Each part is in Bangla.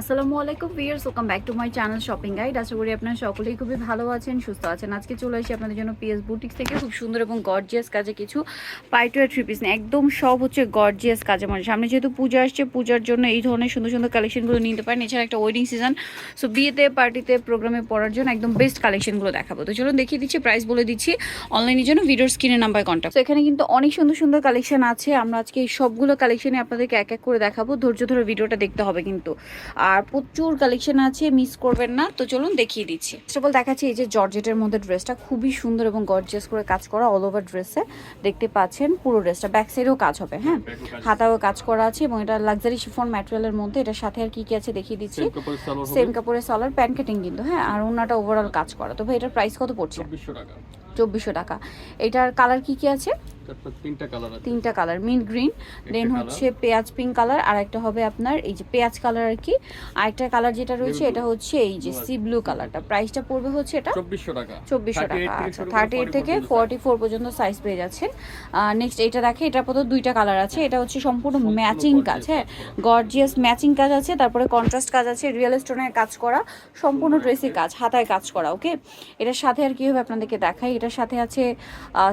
আসসালামু আলাইকুম viewers welcome back to my channel shopping guide আশা করি আপনারা সকলেই খুবই ভালো আছেন, সুস্থ আছেন। আজকে চলে আসি আপনাদের জন্য পিএস বুটিক্স থেকে। খুব সুন্দর এবং গর্জিয়াস কাজে কিছু পাইটুয়ার থ্রি পিস একদম সব হচ্ছে গর্জিয়াস কাজে মানে সামনে যেহেতু পূজা আসছে, পূজার জন্য এই ধরনের সুন্দর সুন্দর কালেকশনগুলো নিতে পারেন। এছাড়া একটা ওয়েডিং সিজন সো বিয়েতে পার্টিতে প্রোগ্রামে পড়ার জন্য একদম বেস্ট কালেকশনগুলো দেখাবো। তো চলুন দেখিয়ে দিচ্ছি প্রাইস বলে দিচ্ছি অনলাইনের জন্য। ভিডিওর স্ক্রিনের নাম্বার কন্ট্যাক্ট এখানে কিন্তু অনেক সুন্দর সুন্দর কালেকশন আছে। আমরা আজকে এই সবগুলো কালেকশনে আপনাদেরকে এক এক করে দেখাবো। ধৈর্য ধরে ভিডিওটা দেখতে হবে কিন্তু। আর প্রচুর কালেকশন আছে মিস করবেন না। তো চলুন দেখিয়ে দিচ্ছি। ফার্স্ট অফ অল দেখাচ্ছি এই যে জর্জেটের মধ্যে ড্রেসটা খুবই সুন্দর এবং গর্জিয়াস করে কাজ করা অল ওভার ড্রেসে দেখতে পাচ্ছেন পুরো ড্রেসটা ব্যাক সাইডেও কাজ হবে হ্যাঁ? হাতাও কাজ করা আছে এবং এটা লাক্সারি শিফন ম্যাটেরিয়ালের মধ্যে। এটার সাথে আর কি কি আছে দেখিয়ে দিচ্ছি। সেম কাপড়ের সলার প্যান্ট কাটিং কিন্তু হ্যাঁ? আর ওনাটা ওভারঅল কাজ করা। তো ভাই এটার প্রাইস কত পড়ছে? চব্বিশশো টাকা। চব্বিশশো টাকা। এটার কালার কি কি আছে? তিনটা কালার তিনটা কালার মিন্ট গ্রিন দেন হচ্ছে পেঁয়াজ পিঙ্ক কালার আর একটা হবে আপনার এই যে পেঁয়াজ কালার আর কি। আর একটা কালার যেটা রয়েছে এটা হচ্ছে এই যে সি ব্লু কালারটা প্রাইসটা পড়বে হচ্ছে এটা চব্বিশশো টাকা। চব্বিশশো টাকা আচ্ছা থার্টি এইট থেকে ফোর্টি ফোর পর্যন্ত সাইজ পেয়ে যাচ্ছেন। নেক্সট এটা দেখে এটা আপাতত দুইটা কালার আছে। এটা হচ্ছে সম্পূর্ণ ম্যাচিং কাজ হ্যাঁ গর্জিয়াস ম্যাচিং কাজ আছে। তারপরে কন্ট্রাস্ট কাজ আছে রিয়েল স্টোনের কাজ করা সম্পূর্ণ ড্রেসে কাজ হাতায় কাজ করা ওকে এটার সাথে আর কি হবে আপনাদেরকে দেখাই। এটার সাথে আছে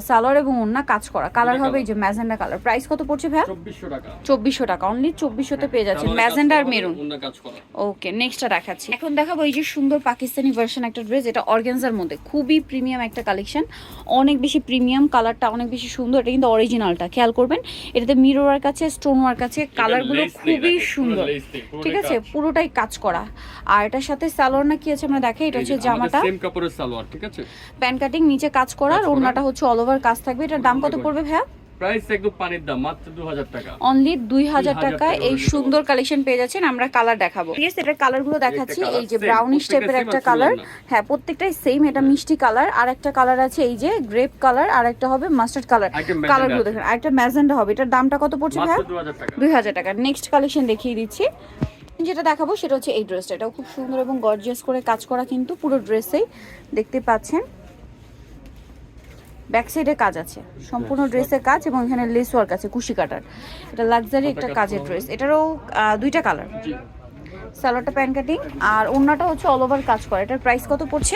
সালোয়ার এবং ওন্না কাজ করা। কালার হবে এই যে ম্যাজেন্ডা কালার প্রাইস কত পড়ছে ভাইয়া? চব্বিশশো টাকা। চব্বিশশো টাকা। অনলি চব্বিশশোতে পেয়ে যাচ্ছেন কালারে ম্যাজেন্ডা আর মেরুন করা। ওকে নেক্সটটা দেখাচ্ছি। এখন দেখাবো এই যে সুন্দর পাকিস্তানি ভার্সন একটা ড্রেস এটা অর্গানজার মধ্যে। খুবই প্রিমিয়াম একটা কালেকশন অনেক বেশি প্রিমিয়াম কালারটা অনেক বেশি সুন্দর। এটা কিন্তু অরিজিনালটা খেয়াল করবেন এটাতে মিরর ওয়ার্ক আছে স্টোন ওয়ার্ক আছে কালারগুলো খুবই সুন্দর। ঠিক আছে? পুরোটাই কাজ করা। আর এটার সাথে সালোয়ার না কি আছে আমরা দেখাই? এটা হচ্ছে জামাটা। সেম কাপড়ের সালোয়ার ঠিক আছে? প্যান্ট কাটিং নিচে কাজ করা আর ওড়নাটা হচ্ছে অল ওভার কাজ থাকবে। এটার দাম কত পড়বে ভাইয়া? প্রাইস একদম পানির দাম মাত্র দু হাজার টাকা। অনলি দুই হাজার 2000 টাকা এই সুন্দর কালেকশন পেয়ে যাচ্ছেন আমরা কালার দেখাবো। ঠিক আছে এটার কালারগুলো দেখাচ্ছি এই যে same, ব্রাউনিশ টাইপের একটা কালার হ্যাঁ প্রত্যেকটাই সেম এটা মিষ্টি কালার আর একটা কালার আছে এই যে গ্রেপ কালার আর একটা হবে মাস্টার্ড কালার কালারগুলো। দেখেন আরেকটা ম্যাজেন্ডা হবে এটার দামটা কত পড়ছে ভাই মাত্র দু হাজার টাকা। দুই হাজার টাকা। নেক্সট কালেকশন দেখিয়ে দিচ্ছি। যেটা দেখাবো সেটা হচ্ছে এই ড্রেসটা এটাও খুব সুন্দর এবং গর্জিয়াস করে কাজ করা কিন্তু পুরো ড্রেসেই দেখতে পাচ্ছেন। ব্যাক সাইডে কাজ আছে। সম্পূর্ণ ড্রেসের কাজ এবং এখানে লেস ওয়ার্ক আছে কুশি কাটার। এটা লাক্সারি একটা কাজের ড্রেস এটারও দুইটা কালার সালোয়ারটা প্যান্ট কাটিং আর ওন্নাটা হচ্ছে অল ওভার কাজ করা। এটার প্রাইস কত পড়ছে?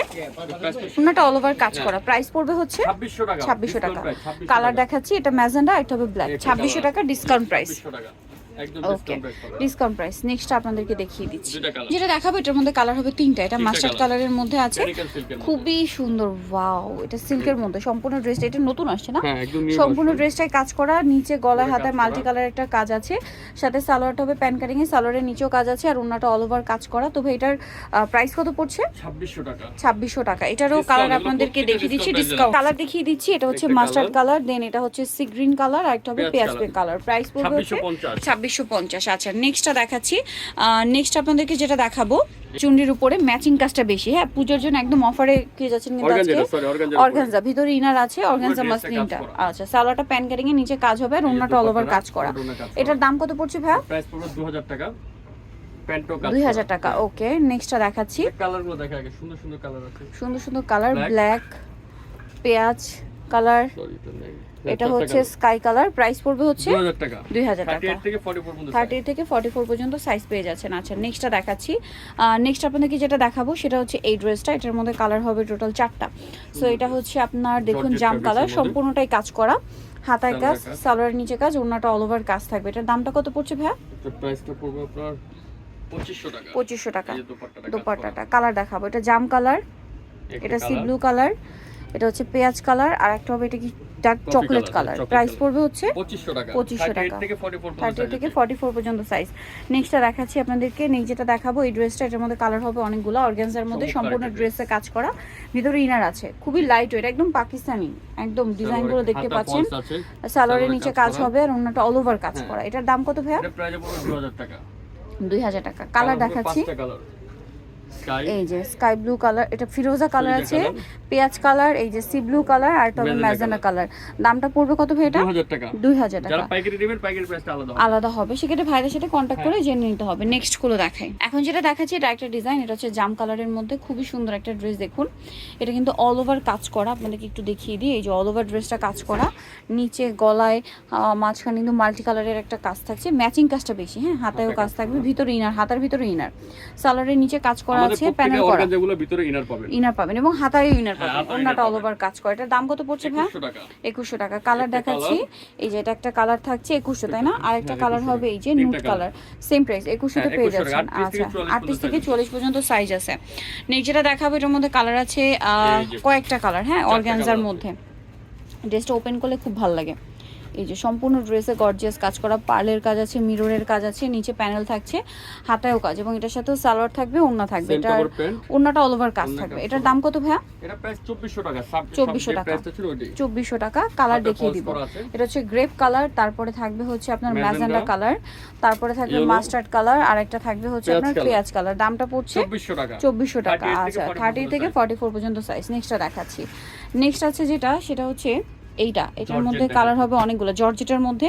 ওন্নাটা অল ওভার কাজ করা। প্রাইস পড়বে হচ্ছে ছাব্বিশশো টাকা। ছাব্বিশশো টাকা। Discount price, 2600 কালার দেখাচ্ছি এটা ম্যাজেন্ডা এটা হবে ব্ল্যাক ছাব্বিশশো। টাকা ডিসকাউন্ট প্রাইস 2600 টাকা একদম ওকে ডিসকাউন্ট প্রাইস করা ডিসকাউন্ট প্রাইস নেক্সট আপনাদেরকে দেখিয়ে দিচ্ছি। যেটা দেখাবো এটার মধ্যে কালার হবে তিনটা। এটা মাস্টার্ড কালারের মধ্যে আছে। American silk এর মধ্যে। খুবই সুন্দর। ওয়াও এটা সিল্কের মধ্যে। সম্পূর্ণ ড্রেসটা এটা নতুন আসছে না? হ্যাঁ একদম new সম্পূর্ণ ড্রেসটাই কাজ করা নিচে গলায় পুরো মাল্টি কালার একটা কাজ আছে। সাথে সালোয়ারটা হবে প্যান কাটিং এ সালোয়ারের নিচেও কাজ আছে আর ওনাটা অল ওভার কাজ করা। তবে এটার প্রাইস কত পড়ছে? ছাব্বিশশো টাকা। ছাব্বিশশো টাকা। এটারও কালার আপনাদেরকে দেখিয়ে দিচ্ছি। ডিসকাউন্ট কালার দেখিয়ে দিচ্ছি। এটা হচ্ছে মাস্টার্ড কালার দেন এটা হচ্ছে সি গ্রিন কালার আর একটা হবে পেঁয়াজ পেঁয়াজ কালার প্রাইস পড়বে হচ্ছে 2650 ছাব্বিশশো পঞ্চাশ। আচ্ছা নেক্সটটা দেখাচ্ছি। নেক্সট আপনাদেরকে যেটা দেখাবো চুন্ডির উপরে ম্যাচিং কাজটা বেশি। হ্যাঁ পুজোর জন্য একদম অফারে পেয়ে যাচ্ছেন কিন্তু। অর্গানজা ভিতরে ইনার আছে অর্গানজা মাসলিনটা আচ্ছা সালোয়ারটা প্যান কাটিং এর নিচে কাজ হবে আর যে অল ওভার কাজ করা। এটার দাম কত পড়ছে ভাইয়া প্রাইস পড়বে দু হাজার টাকা দুই হাজার টাকা ওকে নেক্সটটা দেখাচ্ছি। কালার দেখা আগে সুন্দর সুন্দর কালার আছে। সুন্দর সুন্দর কালার ব্ল্যাক পেঁয়াজ কালার এটা হচ্ছে স্কাই কালার প্রাইস পড়বে হচ্ছে দু হাজার টাকা। দুই হাজার টাকা। 38 থেকে 44 পর্যন্ত থেকে ফর্টি ফোর পর্যন্ত সাইজ পেয়ে যাচ্ছেন। আচ্ছা নেক্সটটা দেখাচ্ছি। নেক্সট আপনাদেরকে যেটা দেখাবো সেটা হচ্ছে এই ড্রেসটা এটার মধ্যে কালার হবে টোটাল চারটা। সো এটা হচ্ছে আপনার দেখুন জাম কালার সম্পূর্ণটাই কাজ করা। হাতায় কাজ সালোয়ারের নিচে কাজ ওনাটা অল ওভার কাজ থাকবে। এটার দামটা কত পড়ছে ভাইয়া? প্রাইসটা পড়বে আপনার 2500 টাকা। পঁচিশশো টাকা। দোপাট্টাটা। কালার দেখাবো। এটা জাম কালার এটা সি ব্লু কালার এটা হচ্ছে পেঁয়াজ কালার আর একটা হবে এটা কি ডার্ক চকলেট কালার প্রাইস পড়বে হচ্ছে 2500 টাকা। 2500 38 টাকা। থেকে 44 পর্যন্ত থার্টি থেকে। ফর্টি ফোর পর্যন্ত সাইজ নেক্সটটা দেখাচ্ছি আপনাদেরকে। নেক্সট যেটা দেখাবো এই ড্রেসটা এটার মধ্যে কালার হবে অনেকগুলো। অর্গানজার মধ্যে সম্পূর্ণ ড্রেসে কাজ করা। ভিতরে ইনার আছে। খুবই লাইট ওয়েট একদম পাকিস্তানি। একদম ডিজাইনগুলো দেখতে পাচ্ছেন। সালোয়ারের নিচে কাজ হবে আর অন্যটা অল ওভার কাজ হ্যাঁ। করা। এটার দাম কত ভাইয়া? এটা প্রাইস পড়বে 2000 টাকা। দুই হাজার টাকা। কালার দেখাচ্ছি। এই যে স্কাই ব্লু কালার এটা ফিরোজা কালার আছে পেঁয়াজ কালার এই যে সি ব্লু কালার আর একটা হবে কালার দামটা পড়বে কত ভাই এটা? 2000 টাকা। টাকা। যারা পাইকারি নেবেন পাইকারি প্রাইসটা আলাদা হবে। আলাদা হবে। সেক্ষেত্রে ভাইদের সাথে কন্ট্যাক্ট। করে জেনে নিতে হবে। নেক্সটগুলো দেখাই। এখন যেটা দেখাচ্ছি এটা একটা ডিজাইন এটা হচ্ছে জাম কালারের মধ্যে খুবই সুন্দর একটা ড্রেস দেখুন। এটা কিন্তু অল ওভার কাজ করা। আপনাদেরকে একটু দেখিয়ে দিই। এই যে অল ওভার ড্রেসটা কাজ করা। নিচে গলায় মাঝখানে কিন্তু মাল্টি কালারের একটা কাজ থাকছে। ম্যাচিং কাজটা বেশি হ্যাঁ? হাতায়ও কাজ থাকবে। ভিতরে ইনার হাতার ভিতরে ইনার সালোয়ারের নিচে কাজ করা আমাদের আছে প্যানেল করা। অর্গানজাগুলো ভিতরে ইনার পাবেন। ইনার পাবেন এবং হাতায় ইনার পাবেন। inner অল ওভার কাজ করে। এটার দাম কত পড়ছে ভাই 2100 টাকা। কালার দেখাচ্ছি। এই যে এটা একটা কালার থাকছে একুশশো তাই না? আর একটা হ্যাঁ, কালার হবে এই যে নুট কালার সেম প্রাইস একুশশোতে হ্যাঁ, পেয়ে 2100 যাচ্ছেন। আচ্ছা 44 আটত্রিশ থেকে size চল্লিশ পর্যন্ত সাইজ আছে। নেক্সট যেটা দেখাবো এটার মধ্যে কালার আছে কয়েকটা কালার হ্যাঁ? colour মধ্যে। ড্রেসটা ওপেন করলে খুব ভালো লাগে। এই যে সম্পূর্ণ ড্রেসে গর্জিয়াস কাজ করা পার্লের কাজ আছে মিররের কাজ আছে নিচে প্যানেল থাকছে হাতায়ও কাজ এবং এটার সাথেও সালোয়ার থাকবে ওড়না থাকবে। এটা ওড়নাটা অল ওভার কাজ থাকবে। এটার দাম কত ভাইয়া? এটা প্রাইস 2400 টাকা। সাব 2400 টাকা। প্রাইসটা ছিল ওইটাই। চব্বিশশো টাকা। কালার দেখিয়ে দিব। এটা হচ্ছে গ্রেপ কালার তারপরে থাকবে হচ্ছে আপনার ম্যাজেন্ডা কালার তারপরে থাকবে মাস্টার্ড কালার আর একটা থাকবে হচ্ছে আপনার। পেঁয়াজ কালার দামটা পড়ছে 2400 টাকা। চব্বিশশো টাকা। আচ্ছা 44 থার্টি থেকে size। ফর্টি ফোর পর্যন্ত সাইজ নেক্সটটা দেখাচ্ছি। নেক্সট আছে যেটা সেটা হচ্ছে এইটা এটার মধ্যে কালার হবে অনেকগুলো। জর্জেটের মধ্যে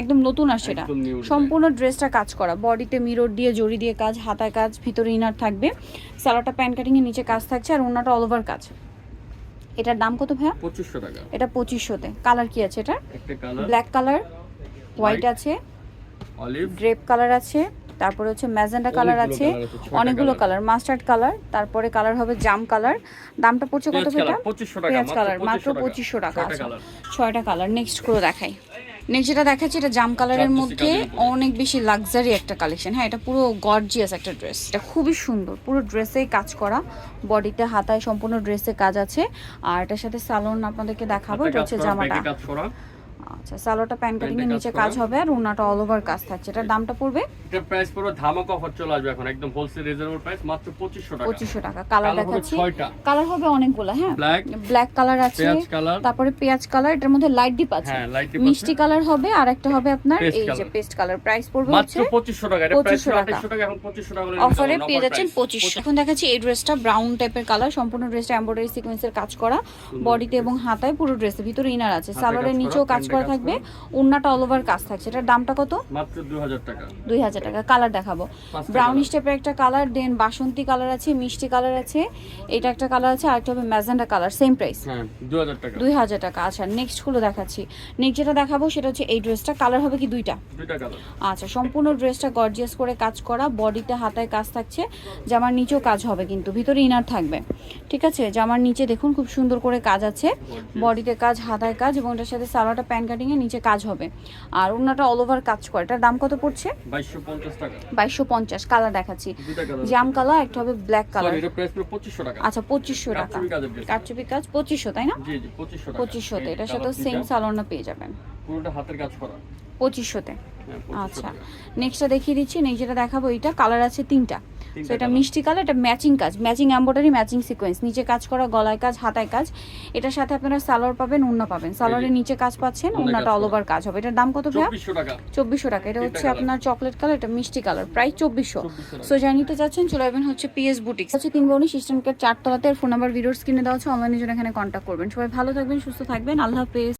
একদম নতুন আর design। সম্পূর্ণ ড্রেসটা কাজ করা। বডিতে মিরর দিয়ে জড়ি দিয়ে কাজ হাতায় কাজ ভিতরে ইনার থাকবে। সালোয়ারটা প্যান্ট কাটিং এর নিচে কাজ থাকছে আর ওনাটা অল ওভার কাজ। এটার দাম কত ভাইয়া? 2500 টাকা। এটা পঁচিশশোতে। কালার কি আছে এটা ব্ল্যাক কালার হোয়াইট আছে। অলিভ গ্রেপ কালার আছে। তারপরে হচ্ছে ম্যাজেন্ডা কালার আছে আছে, অনেকগুলো কালার মাস্টার্ড কালার তারপরে কালার হবে জাম কালার দামটা পড়ছে কত এটা কালার 2500 টাকা পেঁয়াজ কালার মাত্র পঁচিশশো টাকা। কালার ছয়টা কালার নেক্সট করে দেখাই। নেক্সট যেটা দেখাচ্ছি এটা জাম কালারের মধ্যে অনেক বেশি লাক্সারি একটা কালেকশন হ্যাঁ এটা পুরো গর্জিয়াস একটা ড্রেস এটা খুবই সুন্দর পুরো ড্রেসেই কাজ করা। বডিতে হাতায় সম্পূর্ণ ড্রেসে কাজ আছে। আর এটার সাথে সালোন আপনাদেরকে দেখাবো এটা হচ্ছে জামাটা। আচ্ছা সালোয়ারটা প্যান্ট কাটিং এর নিচে কাজ হবে আর ওনাটা অল ওভার কাজ থাকছে। এটার দামটা পড়বে? এটা প্রাইস পুরো ধামাকা অফার চলে আসবে এখন একদম হোলসেল রিজনেবল প্রাইস মাত্র 2500 টাকা। পঁচিশশো টাকা। কালার দেখাচ্ছি। কালার হবে অনেকগুলো হ্যাঁ? ব্ল্যাক ব্ল্যাক কালার আছে পেঁয়াজ কালার তারপরে পেঁয়াজ কালার এটার মধ্যে লাইট ডিপ আছে। হ্যাঁ লাইট মিষ্টি কালার হবে আর একটা হবে আপনার এই যে পেস্ট কালার প্রাইস পড়বে মাত্র হচ্ছে 2500 টাকা এটা প্রাইস 2500 টাকা। 2800 টাকা এখন 2500 টাকা অফারে পেয়ে যাচ্ছেন offer price। পঁচিশ এখন দেখাচ্ছি এই ড্রেসটা ব্রাউন টাইপের কালার সম্পূর্ণ ড্রেসটা এমব্রয়ডারি সিকোয়েন্সের কাজ করা। বডিতে এবং হাতায় পুরো ড্রেসের ভিতরে ইনার আছে। সালোয়ারের নিচেও কাজ করা কাজ থাকবে। ওন্নাটা অল ওভার কাজ থাকছে। এটার দামটা কত? মাত্র 2000 টাকা। দুই হাজার টাকা। কালার দেখাবো। ব্রাউনিশ টাইপের একটা কালার দেন বাসন্তী কালার আছে মিষ্টি কালার আছে। এটা একটা কালার আছে আর একটা হবে ম্যাজেন্ডা কালার সেম প্রাইস হ্যাঁ 2000 টাকা। দুই হাজার টাকা। আচ্ছা নেক্সটগুলো দেখাচ্ছি। নেক্সট যেটা দেখাবো সেটা হচ্ছে এই ড্রেসটা কালার হবে কি দুইটা? দুইটা কালার আচ্ছা সম্পূর্ণ ড্রেসটা গর্জিয়াস করে কাজ করা। বডিতে হাতায় কাজ থাকছে। জামার নিচেও কাজ হবে কিন্তু। ভিতরে ইনার থাকবে। ঠিক আছে? জামার নিচে দেখুন খুব সুন্দর করে কাজ আছে। বডিতে কাজ হাতায় কাজ এবং এটার সাথে সালোয়ারটা প্যান্ট কাটিং এর নিচে কাজ হবে। আর ওনাটা অল ওভার কাজ করে। এটার দাম কত পড়ছে? 2250 টাকা। বাইশশো পঞ্চাশ কালার দেখাচ্ছি। জাম কালার একটা হবে ব্ল্যাক কালার এটা প্রাইস পুরো 2500 টাকা। আচ্ছা পঁচিশশো টাকা। কারচুপি কাজ পঁচিশশো তাই না? জি জি 2500 টাকা। পঁচিশশোতে। এটার সাথেও দুইটা, সেম সালোয়ারটা পেয়ে যাবেন। পুরোটা হাতের কাজ করা। পঁচিশশোতে। হ্যাঁ 2500 আচ্ছা। নেক্সটটা দেখিয়ে দিচ্ছি। নেক্সট যেটা দেখাবো এটা কালার আছে তিনটা। তো এটা মিষ্টি কালার এটা ম্যাচিং কাজ ম্যাচিং এম্বয়ডারি ম্যাচিং সিকোয়েন্স নিচে কাজ করা গলায় কাজ হাতায় কাজ এটার সাথে আপনারা সালোয়ার পাবেন উন্না পাবেন। সালোয়ারের নিচে কাজ পাচ্ছেন উন্নাটা অল ওভার কাজ হবে। এটার দাম কত ভাইয়া? 2400 টাকা। চব্বিশশো টাকা। এটা হচ্ছে আপনার চকলেট কালার এটা মিষ্টি কালার প্রায় চব্বিশশো। সো যাই নিতে চাচ্ছেন চলে যাবেন হচ্ছে পিএস বুটিক হচ্ছে তিন বনি সিস্টেমকে চারতলাতে ফোন নাম্বার ভিডিওর স্ক্রিনে দেওয়া হচ্ছে অনলাইনের জন্য এখানে কন্ট্যাক্ট করবেন। সবাই ভালো থাকবেন সুস্থ থাকবেন আল্লাহ হাফেজ।